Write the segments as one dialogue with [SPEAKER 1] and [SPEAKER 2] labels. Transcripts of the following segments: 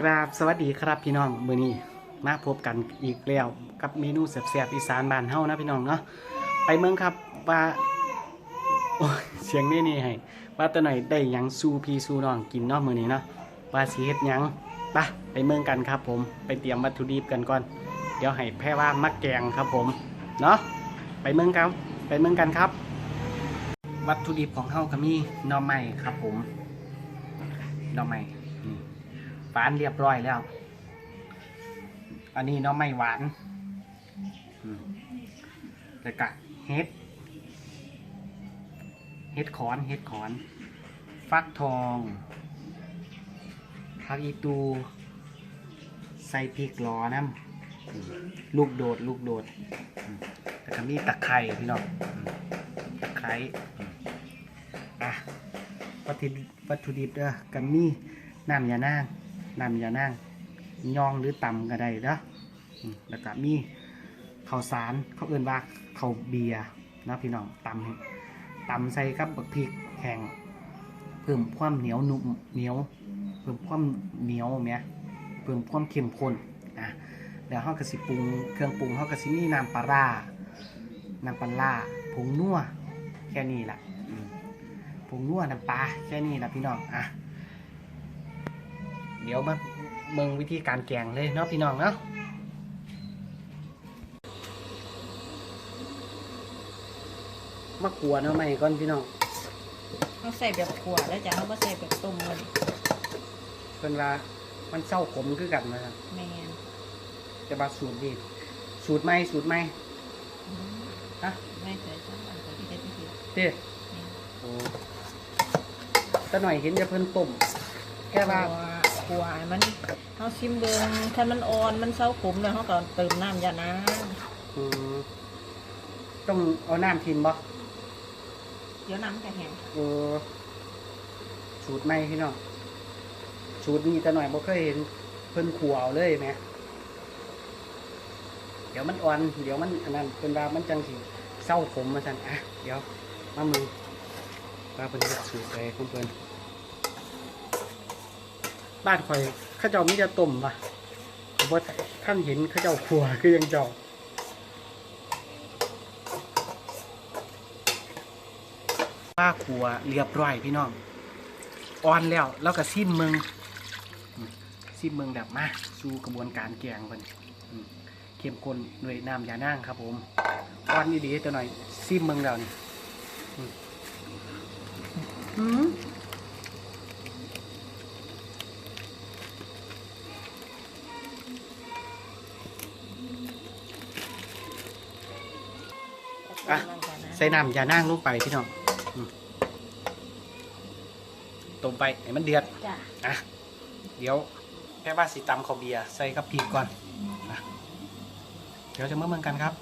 [SPEAKER 1] กราบสวัสดีครับพี่น้องมื้อนี้มาพบกันอีกแล้วกับเมนูแซ่บๆอีสานบ้านเฮานะพี่น้องเนาะไปเมืองครับว่าโอ้เสียงนี่นี่ให้ว่าแตะหน่อยได้ยังสูพี่สู้น้องกินเนาะมื้อนี้เนาะว่าสิเฮ็ดยังไปไปเมืองกันครับผมไปเตรียมวัตถุดิบกันก่อน เดี๋ยวให้แพ่ว่ามักแกงครับผมเนาะไปเมืองกันไปเมืองกันครับ วัตถุดิบของเฮาก็มีหน่อไม้ครับผมหน่อไม้ ฝานเรียบร้อยแล้ว อันนี้เนาะไม่หวานแล้วก็เห็ดเห็ดขอนเห็ดขอน ฟักทองผักอีตู ใส่พริกหลอน้ำลูกโดด ลูกโดดอืมแล้วก็มีตะไคร้พี่น้องตะไคร้อะวัตถุดิบวัตถุดิบเด้อกันมีน้ำยานาง น้ำยานางยองหรือตำก็ได้เด้อแล้วก็มีข้าวสารเขาเอื่นว่าข้าวเบียร์นะพี่น้องตำให้ตำใส่กับบักพริกแห้งเพิ่มความเหนียวนุ่มเหนียว เพิ่มความเหนียวแหมเพิ่มความเข้มข้นอะแล้วเฮาก็สิปรุงเครื่องปรุงเฮาก็สิมีน้ำปลาร้าน้ำปลาร้าผงนัวแค่นี้ละผงนัวน้ำปลาแค่นี้ละพี่น้องอะ เดี๋ยวมาเมืองวิธีการแกงเลยเนาะพี่น้องเนาะมากลัวเนาะไม่ก่อนพี่น้อง
[SPEAKER 2] เขาใส่แบบขวดแล้วจ้ะเขาก็ใส่แบบต้มเลย
[SPEAKER 1] เพิ่นว่ามันเศร้าขมคือกันนะครับ
[SPEAKER 2] แมน
[SPEAKER 1] จะบาสูตรดีสูตรใหม่สูตรใหม่
[SPEAKER 2] อืม
[SPEAKER 1] ฮะ
[SPEAKER 2] ไม่เคยทำอะไรที่ได้ที่สุด
[SPEAKER 1] เด้โอ้แต่หน่อยเห็นจะเพิ่นต้มแค่ว่า
[SPEAKER 2] ขวดมันเขาชิมเบิงถ้ามันอ่อนมันเศร้าขมแล้วเขาก็เติมน้ำยานะ
[SPEAKER 1] อืมต้องเอาน้ำทิมบ่
[SPEAKER 2] เดี๋ยวน้ำจะแห้ง
[SPEAKER 1] เออสูตรใหม่พี่น้องสูตรนี้แต่หน่อยบ่เคยเห็นเพิ่นขัวเอาเลยแหมเดี๋ยวมันอ่อน เดี๋ยวมันอันนั้นเพิ่นว่ามันจังสิเศร้าขมมาซั่นอะเดี๋ยวมามือว่าเพิ่นเฮ็ดสูตรไปของเพิ่น บ้านข่อยเขาเจ้ามีแต่ต้มป่ะบ่ท่านเห็นเขาเจ้าขัวคือยังเจ้าป้าขัวเรียบร้อยพี่น้องอ่อนแล้วแล้วก็ซิมมืองซิมมืองแบบมาสู่กระบวนการแกงเพิ่นเข้มข้นด้วยน้ำยานางครับ ผมอ่อนดีๆตัวหน่อยซิมมืองแล้วนี่อื ส่น้ำยานางลงไปพี่น้องอืมต้มไปให้มันเดือด
[SPEAKER 2] จ้ะ
[SPEAKER 1] อะเดี๋ยวแค่ว่าสีตำข้าวเบียร์ใส่กับพริกก่อนอะเดี๋ยวจะมาเมืองกันครับ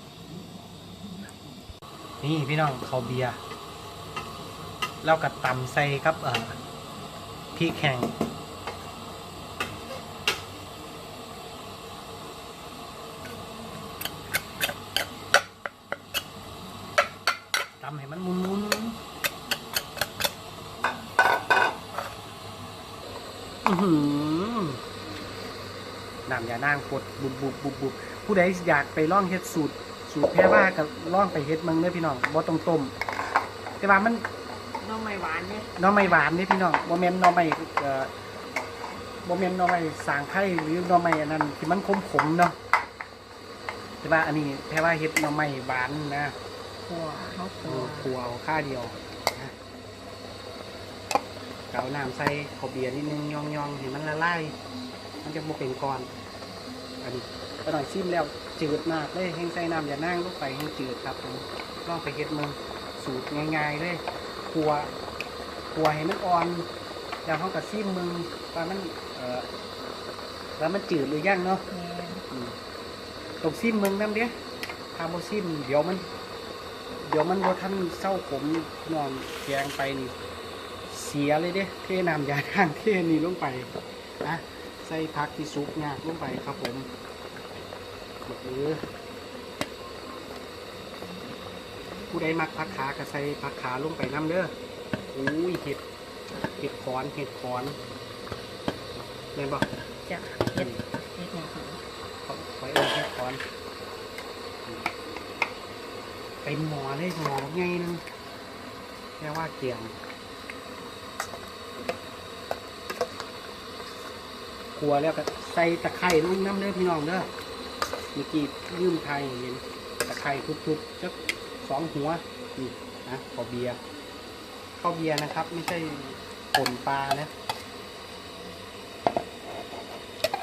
[SPEAKER 1] นี่พี่น้องข้าวเบียร์เรากับตำใส่กับเอ่อพริกแห้งำให้มันมุนๆอื้อหือน้ำยานางกดบุบบุบบุบบุบผู้ใดอยากไปล่องเฮ็ดสูตร สูตรแพ้ว่ากับล่องไปเฮ็ดมึงเด้อพี่น้องบ่ต้องต้มแต่ว่ามัน
[SPEAKER 2] น้องไม่หวานเนี่ย
[SPEAKER 1] หน้อไม่หวานนี่พี่น้องบ่แม่นหน้อไม่เอ่อบ่แม่นหน้อไม่สางไผ่หรือหน้อไม่อันนั้นที่มันขมๆเนาะแต่ว่าอันนี้แพ้ว่าเฮ็ดหน้อไม่หวานนะ
[SPEAKER 2] ขวดเขาข
[SPEAKER 1] เอ
[SPEAKER 2] ว
[SPEAKER 1] อ
[SPEAKER 2] ด
[SPEAKER 1] ครัวเอาค่าเดียวนะเกาน้ำใส่ข้าวเบียร์นิดนึงยองๆให้มันละลายมันจะบ่เป็นก้อนอันนี้ก็หน่อยชิมแล้วจืดมากเลยแห้งใส่น้ำอย่านั่งลงไปแห้งจืดครับผมลองไปเฮ็ดมึงสูตรง่ายๆเลยครัวครัวให้มันอ่อนแล้วเขาก็ชิมมึงว่ามันเอ่อว่ามันจืดหรือยังเนาะ
[SPEAKER 2] แมน
[SPEAKER 1] อืมต้องซิมมึงน้ำเด้ถ้าบ่ซิมเดี๋ยวมัน เดี๋ยวมันบ่ทันเศร้าขมนอนแกงไปนี่เสียเลยเด้เทน้ำยาทางเทนี่ลงไปนะใส่ผักที่สุกงากลงไปครับผมเออผู้ใดมักผักขาก็ใส่ผักขาลงไปน้ำเด้ออุ้ยเห็ดเห็ดขอนเห็ดขอนแม่นบอก
[SPEAKER 2] จ้ะเฮ็ดเฮ็ดหยังคือ
[SPEAKER 1] เขาไว้เอิ้นแค่คอน เป็นหมอเลยหมอไงนึงแค่ว่าเกี่ยงครัวแล้วก็ใส่ตะไคร้ลงน้ำเด้อพี่น้องเด้อเมื่อกี้ยืมไทยเห็นตะไคร้ทุบๆจักสองหัวนี่นะขอเบียร์ข้าวเบียร์นะครับ ไม่ใช่ป่นปลานะ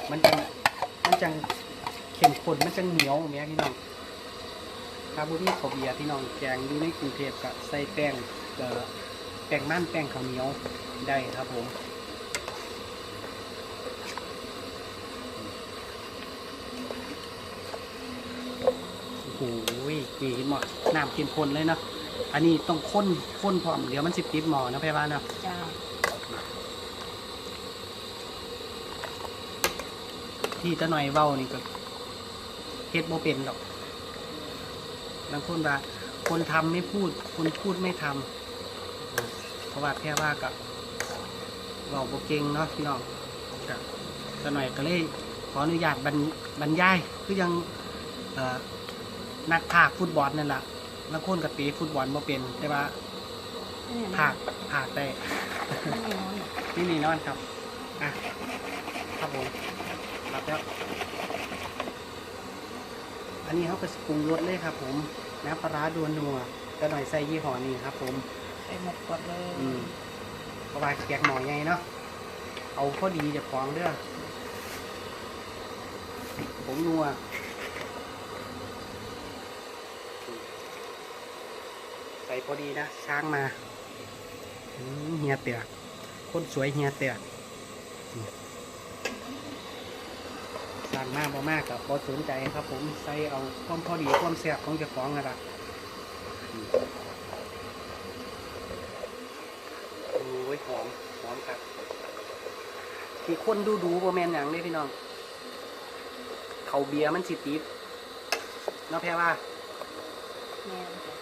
[SPEAKER 1] มันจังมันจังเข้มข้นมันจังเหนียวแม่างนี้พี่น้อง คาร์บูนี่ขอเบียร์พี่น้องแกงอยู่ในกรุงเทพกับใส่แป้งเอ่อแป้งมันแป้งข้าวเหนียวได้ครับผมโอ้โหดีเห็นหมดน้ำเข้มข้นเลยเนาะอันนี้ต้องข้นข้นพร้อมเดี๋ยวมันสิติดหมอนะพี่บ้านเนาะ
[SPEAKER 2] จ้า
[SPEAKER 1] ที่ตะหน่อยเว้านี่ก็เฮ็ดบ่เป็นดอก บางคนว่าคนทำไม่พูด คนพูดไม่ทำอ่าเพราะว่าแค่ว่ากับเว้าบ่เก่งเนาะพี่น้องก็ตะหน่อยก็เลยขออนุญาตบรรบรรยายคือยังเอ่อนักภาคฟุตบอลนั่นแหละบางคนก็เตะฟุตบอลบ่เป็นแต่ว่าภาคภาคได้
[SPEAKER 2] ไม่นอน
[SPEAKER 1] นี่นี่นอนครับอะครับผมรับแล้ว อันนี้เขาก็ปรุงรสเลยครับ ผมน้ำปลาร้าดวนนัวก็หน่อยใส่ยี่ห้อนี้ครับ ผม
[SPEAKER 2] ใส่หมดกดเลย
[SPEAKER 1] อืมเพราะว่าแกงหน่อยไงเนาะเอาพอดีจะฟองเด้อผมนัวใส่พอดีนะช้างมาอืมเฮียเตียกคนสวยเฮียเตีย กอืมสั่งมากบ่มากกับพอสนใจครับ ผมใส่เอาความพอดีความแซ่บของเจ้าของนะครับอืมโอ้ยหอมหอมครับที่คนดูดูบ่แมนอย่างนี้พี่น้องเขาเบียร์มันสิติดเนาะแพ้ว่า
[SPEAKER 2] แม่นจ้ะ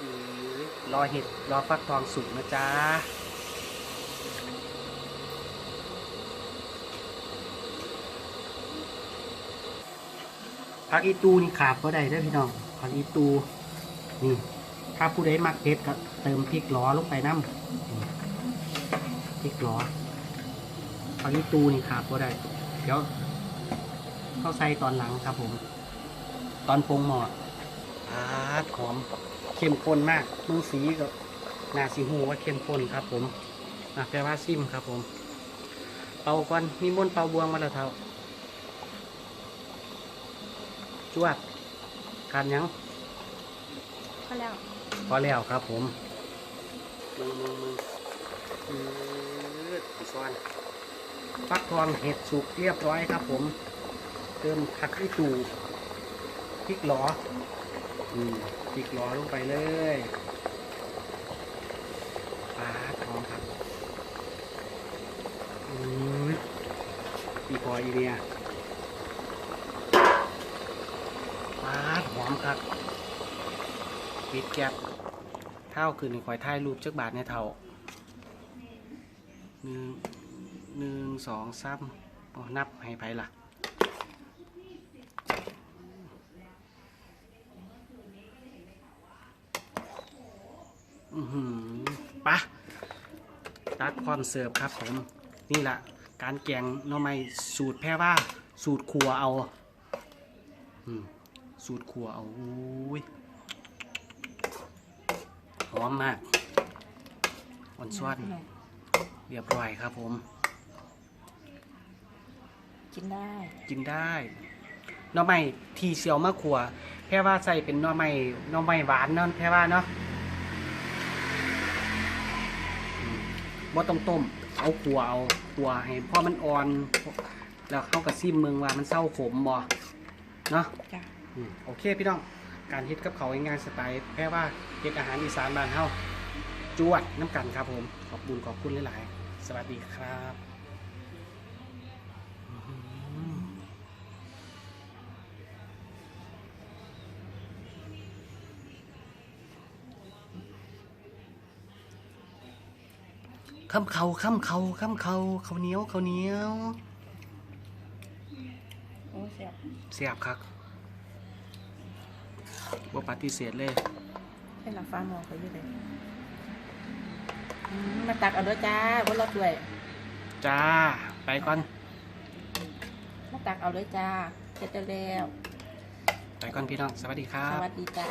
[SPEAKER 1] อือรอเห็ดรอฟักทองสุกนะจ๊ะ ผักอีตูนี่ขาดก็ได้เด้อพี่น้องผักอีตูนี่ถ้าผู้ใดมักเผ็ดก็เติมพริกล้อลงไปน้ำนี่พริกล้อผักอีตูนี่ขาดก็ได้ เดี๋ยวเข้าใส่ตอนหลังครับผม ตอนปรุงหมออาดหอมเข้มข้นมากมือสีกับหนาสีหูว่าเข้มข้นครับผมอะแปลว่าซิมครับผม เป่าก่อนมีมนต์เป่าบวงมาแล้วเท่า จวดการยัง
[SPEAKER 2] พอแล้ว
[SPEAKER 1] พอแล้วครับผมมึงมึงมึงอืดอีซ้อนฟักทองเห็ดสุกเรียบร้อยครับผม เติมผักขี้ตูพริกหลออืมพริกหลอลงไปเลยปลาทองครับอืมอีพออีเนี่ยปลาหอม ครับปิดแก๊บเท่าคือหนึ่งคอยถ่ายรูปจักบาทในเท่าหนึ่งหนึ่งสองสามนับให้ไปล่ะอือหือปะตักความเสิร์ฟครับผม นี่แหละการแกงน่อไม้สูตรแพร่ว่า สูตรครัวเอา อืม สูตรครัวเอาอุ้ยหอมมากอ่อนซ้อนเรียบร้อยครับผม
[SPEAKER 2] กินได้
[SPEAKER 1] กินได้หน่อไม้ที่เสียวมะขัว แค่ว่าใส่เป็นหน่อไม้หน่อไม้หวานเนาะแค่ว่าเนาะอืมบ่ต้องต้ม เอาขัวเอาขัวให้พอมันอ่อน แล้วเข้ากับซิมเมืองว่ามันเศร้าขมบ่เนาะ
[SPEAKER 2] จ้ะ
[SPEAKER 1] อืมโอเคพี่น้อง การเฮ็ดกับเขาวง่ายๆสไตล์แค่ว่าเฮ็ดอาหารอีสานบ้านเฮาจวดน้ำกันครับผม ขอบคุณขอบคุณหลายๆ สวัสดีครับอื้อหือข้ามเขาข้ามเขาข้ามเขาข้าวเหนียวข้าวเหนียว
[SPEAKER 2] โอ้แซ่บ
[SPEAKER 1] เสียบครับ ว่าปฏิเสธเลย
[SPEAKER 2] ให้หลับฟ้ามองไปอยู่เลยอืมมาตักเอาเด้อจ้าคนละถ้วย
[SPEAKER 1] จ้า ไปก่อน
[SPEAKER 2] มาตักเอาเลยจ้าเสร็จแล้ว
[SPEAKER 1] ไปก่อนพี่น้อง สวัสดีครั
[SPEAKER 2] ส
[SPEAKER 1] บ
[SPEAKER 2] วัสดีจ้า